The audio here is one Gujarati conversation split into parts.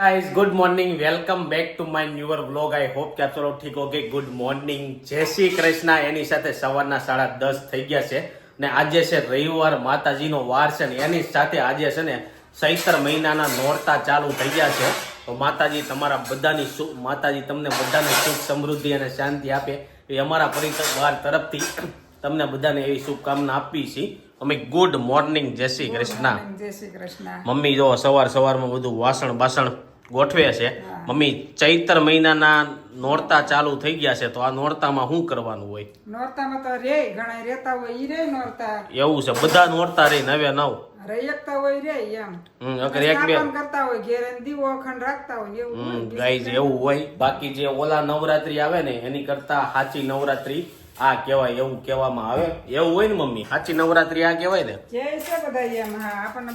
guys good morning welcome back to my newer vlog I hope કે આપ ચલો ઠીક ઓકે ગુડ મોર્નિંગ જય શ્રી કૃષ્ણ એની સાથે સવારના સાડા દસ થઈ ગયા છે ને આજે છે રવિવાર માતાજીનો વાર છે ને એની સાથે આજે છે ને ચૈત્ર મહિનાના નોરતા ચાલુ થઈ ગયા છે તો માતાજી તમારા બધાની સુખ માતાજી તમને બધાને સુખ સમૃદ્ધિ અને શાંતિ આપે એ અમારા પરિવાર તરફથી તમને બધાને એવી શુભકામના આપી છીએ અમે ગુડ મોર્નિંગ જય શ્રી કૃષ્ણ જય શ્રી કૃષ્ણ મમ્મી જો સવાર સવારમાં બધું વાસણ બાસણ ગોઠવે છે. મમ્મી ચૈત્ર મહિનાના નોરતા ચાલુ થઈ ગયા છે તો આ નોરતામાં શું કરવાનું હોય? નોરતામાં તો રે ઘણા રહેતા હોય ઈ રે નોરતા. એવું છે બધા નોરતા રે નવે નવ. રે હોય રે એમ. હમ, અગર એક બે કરતા હોય ઘેર દીવો અખંડ રાખતા હોય એવું. ગાઈઝ એવું હોય. બાકી જે ઓલા નવરાત્રી આવે ને એની કરતા સાચી નવરાત્રી આ કહેવાય એવું કહેવામાં આવે. એવું હોય ને મમ્મી? સાચી નવરાત્રી આ કહેવાય ને? જે છે બધા એમ હા આપણને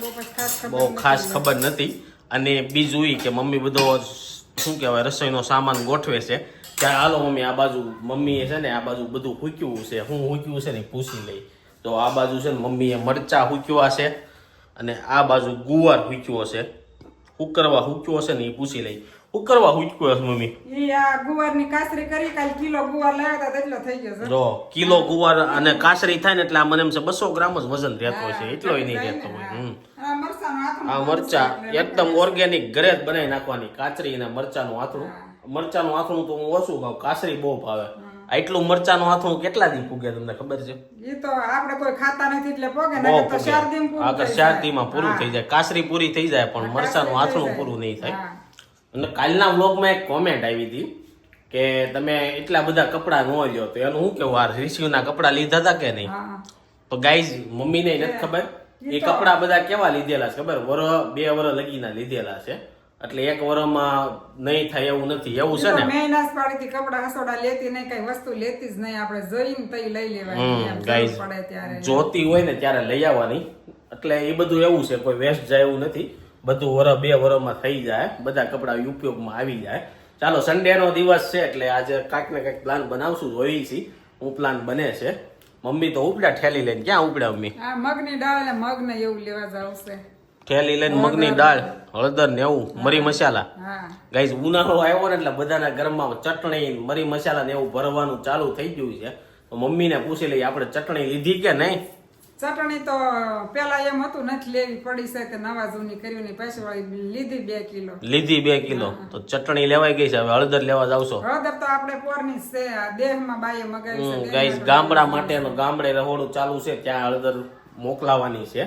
બહુ ખાસ ખબર બહુ નથી. અને બીજું એ કે મમ્મી બધો શું કહેવાય રસોઈનો સામાન ગોઠવે છે. ત્યારે હાલો મમ્મી આ બાજુ મમ્મીએ છે ને આ બાજુ બધું હૂક્યું છે હું હૂક્યું છે ને પૂછી લઈ. તો આ બાજુ છે ને મમ્મીએ મરચા હૂક્યા છે અને આ બાજુ ગુવાર હૂક્યો છે. ઉકરવા હૂક્યો છે ને એ પૂછી લઈ. ઉકરવા હૂક્યો હશે મમ્મી. ઈ આ ગુવારની કાસરી કરી કાલ કિલો ગુવાર લાવ્યા હતા એટલો થઈ ગયો છે. જો કિલો ગુવાર અને કાસરી થાય ને એટલે આ મને એમ છે બસો ગ્રામ જ વજન રહેતો હોય છે એટલો નહીં રહેતો હોય. હમ. આ મરચા એકદમ ઓર્ગેનિક ઘરે જ બનાવી નાખવાની. કાચરી અને મરચાનું આથણું મરચાનું આથણું તો હું ઓછું ખાઉં. કાચરી બહુ ભાવે. આટલું મરચાનું આથણું કેટલા દી પૂગે તમને ખબર છે? એ તો આપણે કોઈ ખાતા નથી એટલે પોગે ને તો ચાર દિન પૂરું આગળ થઈ ચાર. દીમાં પૂરું થઈ જાય. કાચરી પૂરી થઈ જાય પણ મરચાનું આથણું પૂરું નહીં થાય. અને કાલના વ્લોગમાં એક કોમેન્ટ આવી હતી કે તમે એટલા બધા કપડાં ન લ્યો તો એનું શું કેવું આ રિસીવના કપડાં લીધા હતા કે નહીં? તો ગાઈઝ મમ્મીને નથી ખબર? એ કપડા બધા કેવા લીધેલા છે ખબર? વર બે વર લગીના લીધેલા છે. એટલે એક વરમાં નહીં થાય એવું નથી. એવું છે ને? મેં નાશ પાડી કપડા હસોડા લેતી નહીં કઈ વસ્તુ લેતી જ નહીં. આપણે જોઈને તઈ લઈ લેવાની એમ પડે ત્યારે. જોતી હોય ને ત્યારે લઈ આવવાની. એટલે એ બધું એવું છે કોઈ વેસ્ટ જાય એવું નથી. બધું વર બે વરમાં થઈ જાય. બધા કપડા ઉપયોગમાં આવી જાય. ચાલો સન્ડે નો દિવસ છે એટલે આજે કાંઈક ને કાંઈક પ્લાન બનાવશું. જોઈએ છીએ હું પ્લાન બને છે. મમ્મી તો ઉપડ્યા ઠેલી લઈને ક્યાં ઉપડ્યા મમ્મી? આ મગની દાળ મગ ને એવું લેવા જાવશે ઠેલી લઈને મગની દાળ હળદર ને એવું મરી મસાલા. ગાઈસ ઉનાળો આવ્યો ને એટલે બધાના ઘરમાં ચટણી મરી મસાલા ને એવું ભરવાનું ચાલુ થઈ ગયું છે. તો મમ્મીને પૂછી લઈએ આપણે ચટણી લીધી કે નહીં? ચટણી તો પેલા એમ હતું નથી લેવી પડી છે કે નવા જૂની કર્યું ની પછી વાળી લીધી બે કિલો. લીધી બે કિલો. તો ચટણી લેવાઈ ગઈ છે હવે હળદર લેવા જાવશો હળદર તો આપણે પોરની છે આ દેહમાં બાઈએ મગાવી છે ગાઈસ ગામડા માટેનું ગામડે રહોડું ચાલુ છે ત્યાં હળદર મોકલાવાની છે.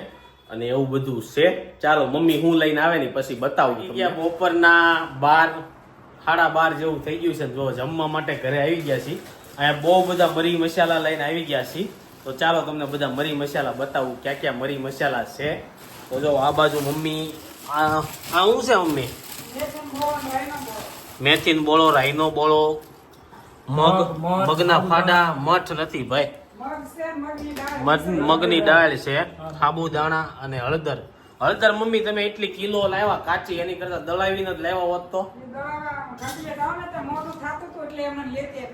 અને એવું બધું છે. ચાલો મમ્મી હું લઈને આવે ને પછી બતાવું ગયા બપોરના બાર સાડા બાર જેવું થઈ ગયું છે જો જમવા માટે ઘરે આવી ગયા છીએ. અહીંયા બહુ બધા મરી મસાલા લઈને આવી ગયા છીએ. તો ચાલો તમને બધા મરી મસાલા બતાવું ક્યાં ક્યાં મરી મસાલા છે. તો જો આ બાજુ મમ્મી આ આ શું છે મમ્મી? મેથીન બોળો રાઈનો બોળો મગ મગના ફાડા મઠ નથી ભાઈ. મગ મગની દાળ મગની દાળ છે સાબુદાણા અને હળદર. હળદર મમ્મી તમે એટલી કિલો લાવ્યા કાચી એની કરતા દળાવીને જ લેવા હોત તો?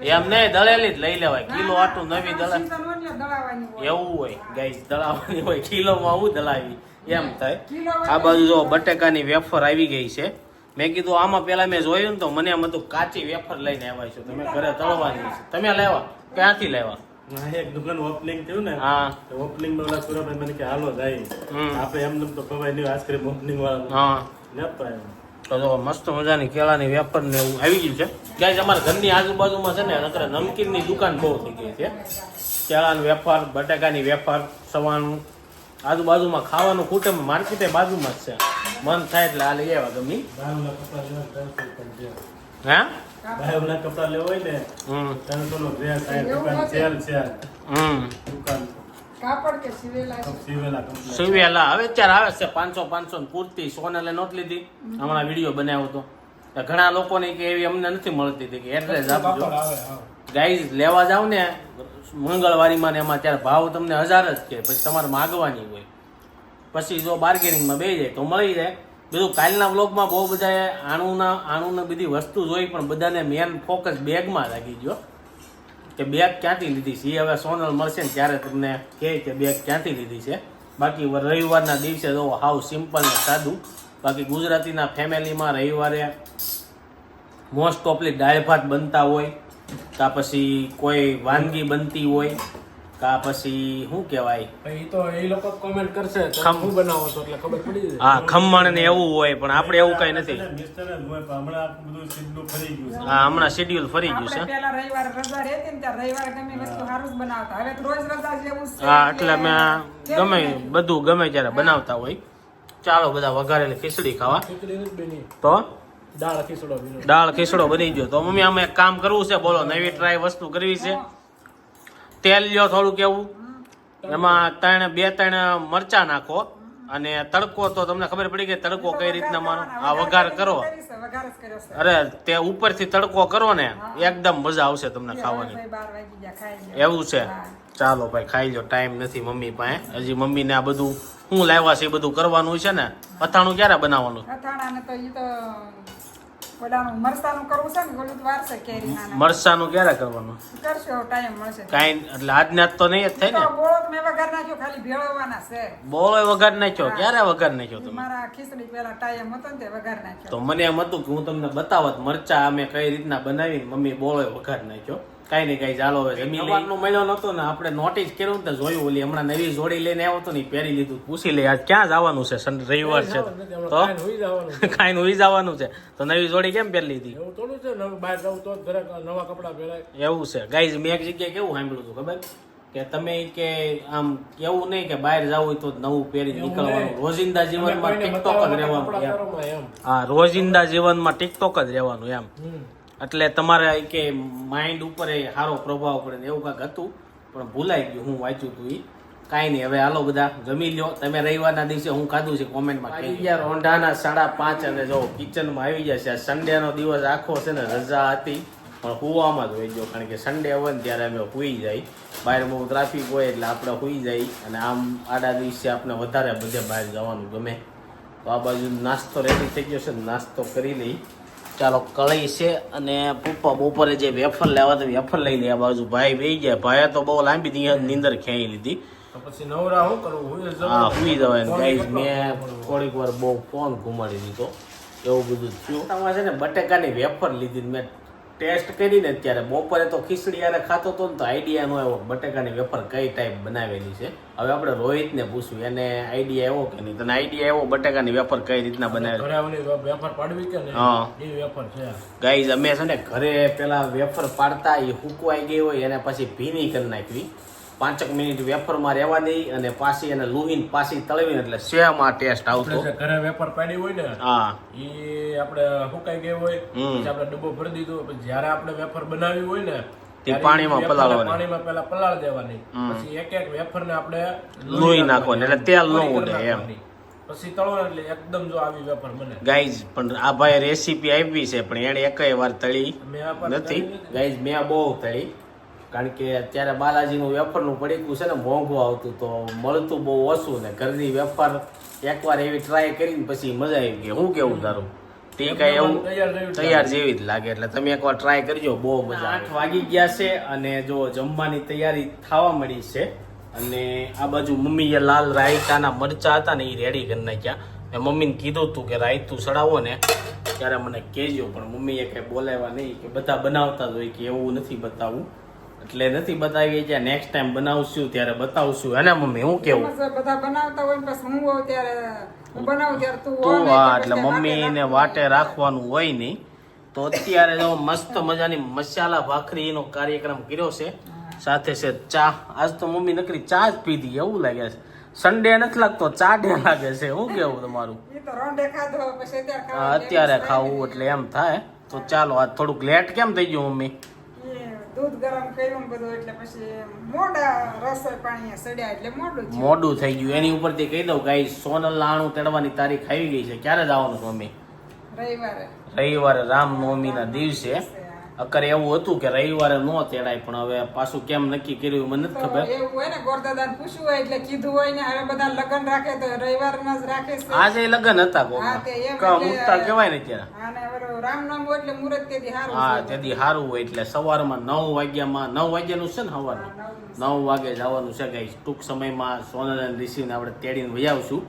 એમ નહીં દળેલી જ લઈ લેવાય. કિલો આટલું નવી દળા એવું હોય ગાઈસ દળાવવાની હોય. કિલોમાં હું દળાવી? એમ થાય. આ બાજુ જો બટેકાની વેફર આવી ગઈ છે. મેં કીધું આમાં પેલા મેં જોયું ને તો મને એમ હતું કાચી વેફર લઈને આવ્યા છો. તમે ઘરે તળવાની છે. તમે લેવા ક્યાંથી લાવ્યા? હા, એક દુકાન ઓપનિંગ થયું ને હા. ઓપનિંગમાં ઓલા સુરભાઈ મને કે હાલો જાય. આપણે એમને તો ખવાય નહીં આઈસ્ક્રીમ ઓપનિંગ વાળા હા. લેતો આવ્યો તો મસ્ત મજાની કેળાની વેપાર ને એવું આવી ગયું છે. ગાઈઝ અમારા ઘરની આજુબાજુમાં છે ને અત્યારે નમકીનની દુકાન બહુ થઈ ગઈ છે. કેળાનો વેપાર બટાકાની વેપાર સવાનું આજુબાજુમાં ખાવાનું ખૂટે માર્કેટે બાજુમાં જ છે. મન થાય એટલે આ લઈ આવ્યા ગમી. હે? બાયોના કપડા લેવા હોય ને ત્રણસો નો ડ્રેસ દુકાન સેલ છે. દુકાન. સિવેલા છે? સીવેલા કપડા સિવેલા હવે અત્યારે આવે છે પાંચસો પાંચસો પૂરતી સોનલે નોટ લીધી. હમણાં વીડિયો બનાવ્યો હતો. ઘણા લોકોને કે એવી અમને નથી મળતી હતી કે એડ્રેસ આપજો. ગાઈઝ લેવા જાવ ને મંગળવારીમાં ને એમાં ત્યારે ભાવ તમને હજાર જ કે પછી તમારે માગવાની હોય. પછી જો બાર્ગેનિંગમાં બે જાય તો મળી જાય. બીજું કાલના વ્લોગમાં બહુ બધાએ આણુના, આણુને બધી વસ્તુ જોઈ, પણ બધાને મેન ફોકસ બેગમાં લાગી ગયો કે બેગ ક્યાંથી લીધી છે? એ હવે સોનલ મળશે ને ત્યારે તમને કહે કે બેગ ક્યાંથી લીધી છે. બાકી રવિવારના દિવસે તો હાવ સિમ્પલ ને સાદું. બાકી ગુજરાતીના ફેમિલીમાં રવિવારે મોસ્ટ ઓફલી દાળ ભાત બનતા હોય કા પછી કોઈ વાનગી બનતી હોય કા પછી શું કહેવાય? એ તો એ લોકો કોમેન્ટ કરશે. ખમ- હું બનાવો છો એટલે ખબર પડી જાય. હા ખમણ ને એવું હોય પણ આપણે એવું કઈ નથી. મિસ્ટર જ હોય પણ હમણાં આટલું બધું સીધું ફરી ગયું છે. હા હમણાં શેડ્યુલ ફરી ગયું છે. પેલા રવિવારે રજા રહેતી ને ત્યારે રવિવારે ગમે વસ્તુ સારું જ બનાવતા. હવે રોજ રજા જેવું હા એટલે મેં ગમે બધું ગમે ત્યારે બનાવતા હોય. ચાલો બધા વઘારેલી ખીચડી ખાવા. ખીચડી નથી બની. તો? દાળ ખીચડો દાળ ખીચડો બની ગયો. તો મમ્મી અમે એક કામ કરવું છે. બોલો નવી ટ્રાય વસ્તુ કરવી છે. તેલ લ્યો થોડું કેવું એમાં ત્રણ, બે ત્રણ મરચા નાખો અને તડકો તો તમને ખબર પડી ગઈ તડકો કઈ રીતના મારો? આ વઘાર કરો. અરે, તે ઉપરથી તડકો કરો ને, એકદમ મજા આવશે તમને ખાવાની. એવું છે. ચાલો ભાઈ, ખાઈ લો ટાઈમ નથી મમ્મી પાસે. હજી મમ્મીને આ બધું, હું લાવ્યા છે એ બધું કરવાનું છે ને? અથાણું ક્યારે બનાવવાનું? ઓલાનું મરસાનું કરવું છે ને ઓલું વારસે કેરીના મરસાનું ક્યારે કરવાનું? કરશો ટાઈમ મળશે. કાંઈ એટલે આજના આજ તો નહીં જ થાય ને. તો મેં વઘાર નાખ્યો ખાલી ભેળવવાના છે. બોળો વઘાર નાખ્યો? ક્યારે વઘાર નાખ્યો તમે? મારા ખીચડી પેલા ટાઈમ હતો ને તે વઘાર નાખ્યો. તો મને એમ હતું કે હું તમને બતાવત મરચા અમે કઈ રીતના બનાવીને મમ્મી બોળો વઘાર નાખ્યો. કાંઈ નહીં કઈ ચાલો હવે જમીન સવારનો મળ્યો નતો ને આપણે નોટિસ કર્યું ને જોયું ઓલી. હમણાં નવી જોડી લઈને આવ્યો તો ને પહેરી લીધું. પૂછી લે આજ ક્યાં જવાનું છે? સન- રવિવાર છે તો. હમણાં હોઈ જવાનું ખાઈને છે? તો નવી જોડી કેમ પહેરી લીધી? એવું થોડું છે નવું બહાર જવું તો નવા કપડાં પહેરાય. એવું છે. ગાઈઝ મેં એક જગ્યાએ કેવું સાંભળ્યું હતું ખબર? કે તમે કે આમ કેવું નહીં કે બહાર જવું હોય તો જ નવું પહેરી નીકળવાનું. રોજિંદા જીવનમાં ટિકટોક જ રહેવાનું એમ. હા રોજિંદા જીવનમાં ટિકટોક જ રહેવાનું એમ. એટલે તમારે કે માઇન્ડ ઉપર એ સારો પ્રભાવ પડે ને એવું કાંઈક હતું પણ ભૂલાઈ ગયું હું વાંચ્યું હતું એ કાંઈ નહીં હવે હાલો બધા જમી લ્યો. તમે રવિવારના દિવસે હું ખાધું છે કોમેન્ટમાં ગયા રોંઢાના સાડા પાંચ અને જો કિચનમાં આવી જશે. આ સન્ડેનો દિવસ આખો છે ને રજા હતી પણ હુવામાં જ હોય ગયો કારણ કે સન્ડે હોય ને ત્યારે અમે હુઈ જાય. બહાર બહુ ટ્રાફિક હોય એટલે આપણે હુઈ જાય. અને આમ આડા દિવસે આપણે વધારે બધે બહાર જવાનું ગમે. તો આ બાજુ નાસ્તો રેડી થઈ ગયો છે નાસ્તો કરી લઈ. ચાલો કળી છે અને પપ્પા બપોરે જે વેફર લેવા તો વેફર લઈ લે આ બાજુ. ભાઈ બેસી ગયા. ભાઈએ તો બહુ લાંબી દી- નીંદર ખેંચી લીધી. પછી નવરા કરવું હા. જવાય. ગાઈઝ મેં થોડીક વાર બહુ ફોન ઘુમાડી દીધો. એવું બધું થયું. છે ને બટેકાની વેફર લીધી મેં ટેસ્ટ કરીને અત્યારે બપોરે તો ખીચડી યારે ખાતો હતો ને તો આઈડિયા નો આવ્યો બટેકાની વેફર કઈ ટાઈપ બનાવેલી છે? હવે આપણે રોહિતને પૂછ્યું એને આઈડિયા આવ્યો કે નહીં? તને આઈડિયા આવ્યો બટેકાની વેફર કઈ રીતના બનાવેલી વેફર પાડવી કે હા. એ વેફર છે. ગાઈઝ અમે છે ને ઘરે પેલા વેફર પાડતા એ હુકવાઈ ગઈ હોય એને પછી ભીની કરી નાખવી. પાંચક મિનિટ વેફરમાં રહેવા દઈ અને પાછી એને લુહીને પાછી તળવીને એટલે સેમ ટેસ્ટ આવતો. ઘરે વેફર પાડી હોય ને હા. એ આપણે સુકાઈ ગઈ હોય પછી આપણે ડબ્બો ભરી દીધો પછી જ્યારે આપણે વેફર બનાવી હોય ને તે પાણીમાં પલાળવાની. પાણીમાં પહેલા પલાળ દેવાની. પછી એક એક વેફર ને આપણે લોહી નાખવાની, એટલે તેલ ન ઉડે એમ. પછી તળો એટલે એકદમ જો આવી વેફર બને. ગાઈઝ પણ આ ભાઈ રેસીપી આપી છે પણ એને એકય વાર તળી નથી. ગાઈઝ મેં બહુ તળી. કારણ કે અત્યારે બાલાજીનું વેફરનું પડીકું છે ને મોંઘું આવતું તો મળતું બહુ ઓછું ને ઘરની વેફર એકવાર એવી ટ્રાય કરીને પછી મજા આવી ગઈ. હું કેવું તારું? તે કઈ એવું તૈયાર જેવી જ લાગે. એટલે તમે એકવાર ટ્રાય કરજો બહુ મજા આઠ વાગી ગયા છે અને જો જમવાની તૈયારી થવા મળી છે અને આ બાજુ મમ્મીએ લાલ રાયતાના મરચા હતા ને એ રેડી કરી નાખ્યા. મેં મમ્મીને કીધું હતું કે રાયતું ચડાવો ને. ત્યારે મને કહેજો પણ મમ્મીએ કંઈ બોલાવ્યા નહીં કે બધા બનાવતા જ હોય કે એવું નથી બતાવવું. એટલે નથી બતાવી જ્યાં નેક્સ્ટ ટાઈમ બનાવશું ત્યારે બતાવશું. અને મમ્મી હું કેવું? બધા બનાવતા હોય પછી હું હોઉં ત્યારે બનાવું ત્યારે તું હા એટલે મમ્મીને વાટે રાખવાનું. હોય નહીં. તો અત્યારે જો મસ્ત મજાની મસાલા ભાખરીનો કાર્યક્રમ કર્યો છે. સાથે છે ચા. આજ તો મમ્મી નકરી ચા જ પીધી એવું લાગે છે. સન્ડે નથી લાગતો ચા ડે લાગે છે. શું કેવું તમારું? અત્યારે ખાવું એટલે એમ થાય. તો ચાલો આ થોડુંક લેટ કેમ થઈ ગયું મમ્મી? દૂધ ગરમ કર્યું ને બધું એટલે પછી મોડા રસોઈ પાણી સડ્યા એટલે મોડું મોડું થઈ ગયું. એની ઉપરથી કહી દઉં ગાઈ સોનલ લાણું તેડવાની તારીખ આવી ગઈ છે. ક્યારે જવાનું મમ્મી રવિવારે. રવિવારે ના દિવસે. અકરે એવું હતું કે રવિવારે ન તેડાય પણ હવે પાછું કેમ નક્કી કર્યું મને નથી ખબર. એવું હોય ને ગોરદાદા પૂછ્યું હોય એટલે કીધું હોય ને હવે બધા લગ્ન રાખે તો રવિવારના જ રાખે છે. આજે લગ્ન હતા કોક મુકતા કહેવાય ને ત્યારે. રામનામ હોય એટલે મુહૂર્ત તેથી સારું હા તેથી સારું હોય એટલે સવારમાં નવ વાગ્યામાં નવ વાગ્યાનું છે ને સવારનું નવ વાગે જવાનું છે ગાઈસ. ટૂંક સમયમાં સોનલ અને ઋષિને આપણે તેડીને વહી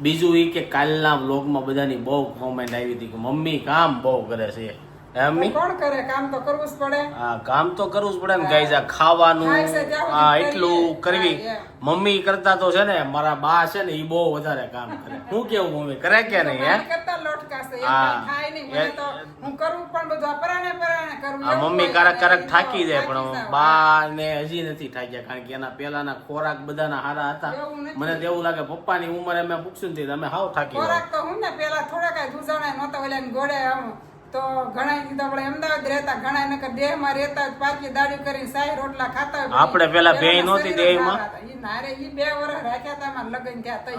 બીજું એ કે કાલના વ્લોગમાં બધાની બહુ કોમેન્ટ આવી હતી કે મમ્મી કામ બહુ કરે છે. મમ્મી? કોણ કરે? કામ તો કરવું જ પડે. હા કામ તો કરવું જ પડે ને ગાઈઝ આ ખાવાનું ખાય છે ત્યાં સુધી આ કરીએ. એટલું કરવી. મમ્મી કરતા તો છે ને મારા બા છે ને એ બહુ વધારે કામ કરે. હું કેવું મમ્મી કરે કે નહીં હે? કરતા લોટકાશે એમ હા. કાંઈ થાય નહીં. મને તો હું કરું પણ બધું આ પરાણે પરાણે કરું. આ મમ્મી કારક ક્યારેક થાકી જાય પણ. બા ને હજી નથી થાક્યા કારણ કે એના પેલાના ખોરાક બધાના હારા હતા. મને તો એવું લાગે પપ્પાની ઉંમરે મેં પૂછ્યું ને તમે હાવ થાકી ખોરાક તો હું ને પેલા થોડા કઈ ગુજાણા નહોતા ઓલા ગોળે આમ તો ઘણા કીધું આપણે અમદાવાદ રહેતા ઘણા નકર દેહમાં રહેતા પાછી દાડી કરીને સાહી રોટલા ખાતા આપણે પેલા બે નહોતી દેહમાં? ઈ નારે ઈ બે વર્ષ રાખ્યા હતા મારા લગ્ન થયા તઈ.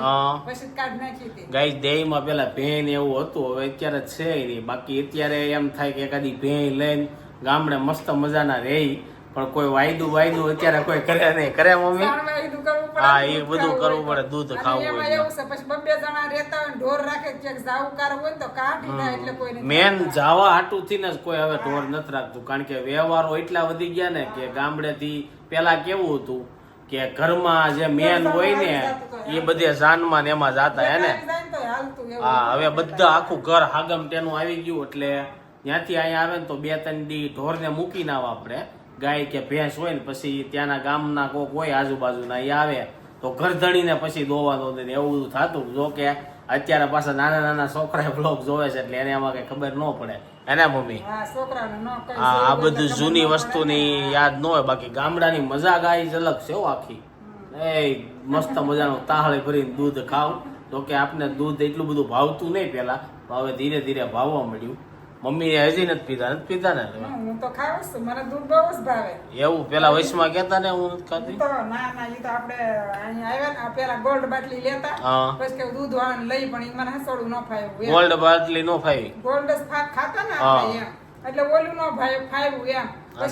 પછી કાઢ નાખી હતી. ગાય દેહમાં પેલા ભેન ને એવું હતું હવે અત્યારે છે નહીં. બાકી અત્યારે એમ થાય કે એકાદી ભેં લઈને ગામડે મસ્ત મજાના રહી. પણ કોઈ વાયદું વાયદું અત્યારે કોઈ કરે નહીં. કરે મમ્મી? હા, એ બધું કરવું પડે, દૂધ ખાવું હોય એવું છે પછી બબ્બે જણા રહેતા હોય ઢોર રાખે ક્યાંક જાવું હોય તો કાઢી જાય એટલે મેન જાવા હાટું થી ને કોઈ હવે ઢોર નથી રાખતું. કારણ કે વ્યવહારો એટલા વધી ગયા ને કે ગામડેથી પેલા કેવું હતું કે ઘરમાં જે મેન હોય ને એ બધે જાનમાં ને એમાં જાતા હે ને. હા હવે બધા આખું ઘર હાગમ તેનું આવી ગયું એટલે ત્યાંથી અહીંયા આવે ને તો બે ત્રણ દી ઢોરને મૂકી ના આપણે. ગાય કે ભેંસ હોય ને પછી ત્યાંના ગામના કોક હોય આજુબાજુના એ આવે. તો ઘર ધણીને પછી દોવા દો ને એવું બધું થતું. જો કે અત્યારે પાછા નાના નાના છોકરા બ્લોગ જોવે છે એટલે એને આમાં કઈ ખબર ન પડે. એને મમ્મી? હા આ બધું જૂની વસ્તુની યાદ ન હોય. બાકી ગામડાની મજા ગાય જ અલગ છે આખી. એ મસ્ત મજાનું તાહળી ભરીને દૂધ ખાવ. તો કે આપને દૂધ એટલું બધું ભાવતું નહીં પહેલા. હવે ધીરે ધીરે ભાવવા મળ્યું મમ્મી હજી નથી પીધા નથી પીધા ને? હું તો ખાઉં છું મને દૂધ બહુ જ ભાવે. એવું? પેલા વયસમાં કેતા ને હું ખાતી? તો ના ના એ તો આપણે અહીંયા આવ્યા ને પેલા ગોલ્ડ બાટલી લેતા. પછી કે દૂધ વાળાને લઈ પણ એ મને હસોડું ન ફાવ્યું ગોલ્ડ બાટલી નો ફાવી? ગોલ્ડ જ ખાતા ને આપણે એમ એટલે ઓલું ન ફાવ્યું એમ. એમ.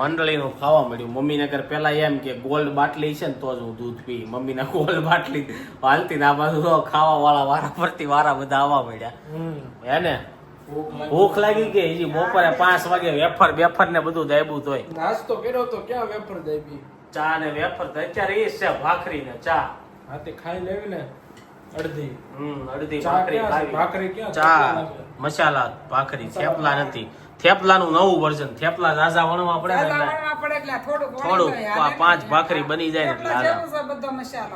મંડળીનું ખાવા મળ્યું. મમ્મીને કર પેલા એમ કે ગોલ્ડ બાટલી છે ને તો જ હું દૂધ પી. મમ્મીને ગોલ્ડ બાટલી હાલતી ને બાજુ ખાવા વાળા વારા ફરતી વારા બધા આવવા મળ્યા. હે ને? ભૂખ લાગી. ગઈ હજી બપોરે પાંચ વાગે વેફર બેફર ને બધું દાબ્યું તોય નાસ્તો કર્યો તો ક્યાં વેફર દાબી ચા ને વેફર તો અત્યારે એ છે ભાખરી ને ચા. હાથે ખાઈ લેવી ને અડધી. હમ અડધી ભાખરી ભાખરી ક્યાં? ચા મસાલા ભાખરી થેપલા નથી. થેપલાનું નવું વર્ઝન થેપલા રાજા વણવા પડે ને હાલે પાંચ ભાખરી બની જાય ને એટલે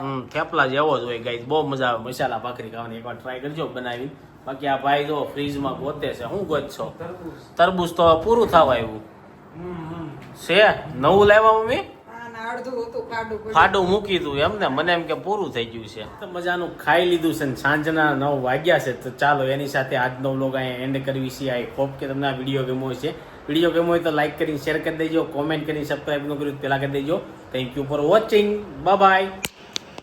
હમ થેપલા જેવો જ હોય ગાઈસ બહુ મજા આવે મસાલા ભાખરી ખાવાની. એકવાર ટ્રાય કરજો બનાવી. બાકી આ ભાઈ જો ફ્રીજમાં ગોતે છે શું ગોત છો? તરબૂચ. તો પૂરું થવા આવ્યું. છે? નવું લાવ્યા મમ્મી? ફાડું મૂકી દઉં એમ ને મને એમ કે પૂરું થઈ ગયું છે. તો મજાનું ખાઈ લીધું છે ને સાંજના નવ વાગ્યા છે. તો ચાલો એની સાથે આજનો વ્લોગ અહીંયા એન્ડ કરવી છે. આઈ હોપ કે તમને આ વીડિયો ગમ્યો છે વીડિયો ગમ્યો હોય તો લાઈક કરીને શેર કરી દેજો કોમેન્ટ કરીને સબસ્ક્રાઈબ ન કર્યું તો પહેલા કરી દેજો. Thank you for watching bye bye